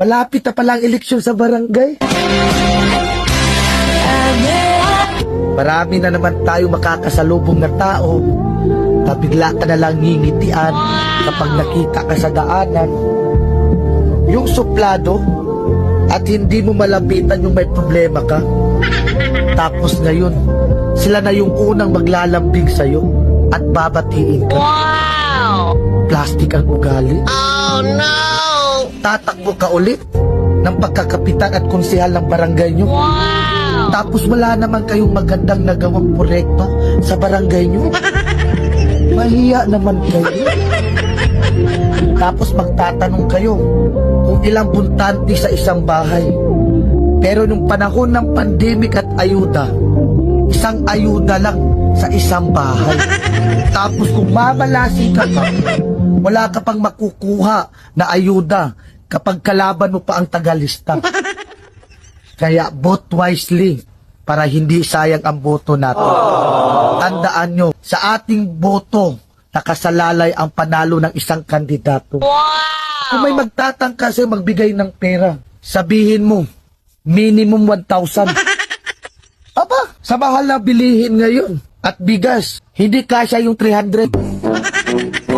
Malapit na palang eleksyon sa barangay. Marami na naman tayo makakasalubong na tao na bigla ka na lang ngingitian kapag nakita ka sa daanan. Yung suplado at hindi mo malapitan yung may problema ka. Tapos ngayon, sila na yung unang maglalambing sa'yo at babatiin ka. Wow! Plastic ang ugali. Oh no! Tatakbo ka ulit ng pagkakapitan at konsehal ng barangay nyo. Wow! Tapos wala naman kayong magandang nagawang proyekto sa barangay nyo. Mahiya naman kayo. Tapos magtatanong kayo kung ilang buntante sa isang bahay. Pero nung panahon ng pandemic at ayuda, isang ayuda lang sa isang bahay. Tapos kung mamalasin ka pa, wala ka pang makukuha na ayuda kapag kalaban mo pa ang tagalista. Kaya vote wisely para hindi sayang ang boto natin. Tandaan nyo, sa ating boto, nakasalalay ang panalo ng isang kandidato. Wow! Kung may magtatangka sa'yo magbigay ng pera, sabihin mo, minimum 1,000. Aba, sa mahal na bilihin ngayon at bigas, hindi kasya yung 300.